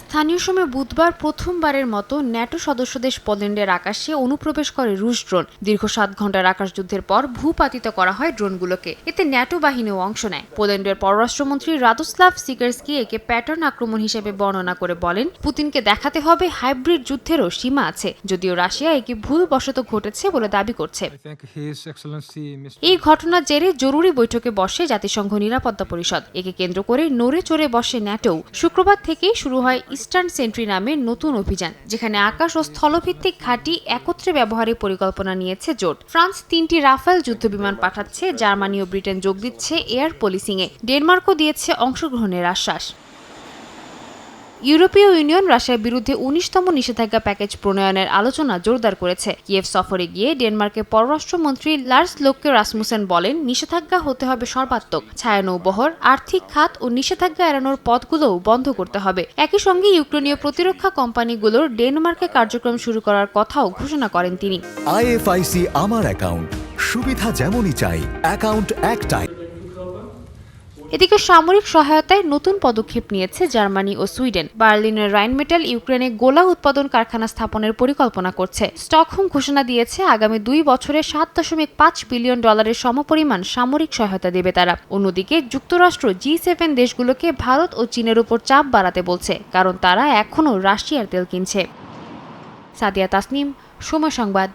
স্থানীয় সময় বুধবার প্রথমবারের মতো ন্যাটো সদস্য দেশ পোল্যান্ডের আকাশে অনুপ্রবেশ করে রুশ ড্রোন। দীর্ঘ সাত ঘণ্টার আকাশযুদ্ধের পর ভূপাতিত করা হয় ড্রোনগুলোকে। এতে ন্যাটো বাহিনীও অংশ নেয়। পোল্যান্ডের পররাষ্ট্রমন্ত্রী রাদোস্লাভ সিকার্সকি একে প্যাটার্ন আক্রমণ হিসেবে বর্ণনা করে বলেন পুতিনকে দেখাতে হবে হাইব্রিড যুদ্ধেরও সীমা আছে যদিও রাশিয়া একে ভুলবশত ঘটেছে বলে দাবি করছে. এই ঘটনার জেরে জরুরি বৈঠকে বসে জাতিসংঘ নিরাপত্তা পরিষদ। একে কেন্দ্র করে নড়ে চড়ে বসে ন্যাটো শুক্রবার থেকেই শুরু হয় ইস্টার্ন সেন্ট্রি নামে নতুন অভিযান, যেখানে আকাশ ও স্থলভিত্তিক ঘাঁটি একত্রে ব্যবহারের পরিকল্পনা নিয়েছে জোট। ফ্রান্স তিনটি রাফেল যুদ্ধবিমান পাঠাচ্ছে, জার্মানি ও ব্রিটেন যোগ দিচ্ছে এয়ার পলিসিংয়ে। ডেনমার্কও দিয়েছে অংশগ্রহণের আশ্বাস। ইউরোপীয় ইউনিয়ন রাশিয়ার বিরুদ্ধে উনিশতম নিষেধাজ্ঞা প্যাকেজ প্রণয়নের আলোচনা জোরদার করেছে। কিয়েভ সফরে গিয়ে ডেনমার্কের পররাষ্ট্রমন্ত্রী লার্স লোককে রাসমুসেন বলেন, নিষেধাজ্ঞা হতে হবে সর্বাত্মক। ছায়ানৌবহর আর্থিক খাত ও নিষেধাজ্ঞা এড়ানোর পথগুলোও বন্ধ করতে হবে। একই সঙ্গে ইউক্রেনীয় প্রতিরক্ষা কোম্পানিগুলোর ডেনমার্কে কার্যক্রম শুরু করার কথাও ঘোষণা করেন তিনি। আইএফআইসি আমার অ্যাকাউন্ট। সুবিধা যেমনই চাই, অ্যাকাউন্ট একটাই। এদিকে সামরিক সহায়তায় নতুন পদক্ষেপ নিয়েছে জার্মানি ও সুইডেন। বার্লিনের রাইনমেটাল ইউক্রেনে গোলা উৎপাদন কারখানা স্থাপনের পরিকল্পনা করছে। স্টকহোম ঘোষণা দিয়েছে, আগামী দুই বছরে সাত দশমিক পাঁচ বিলিয়ন ডলারের সমপরিমাণ সামরিক সহায়তা দেবে তারা। অন্যদিকে যুক্তরাষ্ট্র জি সেভেন দেশগুলোকে ভারত ও চীনের উপর চাপ বাড়াতে বলছে, কারণ তারা এখনও রাশিয়ার তেল কিনছে। সাদিয়া তাসনিম, সময় সংবাদ।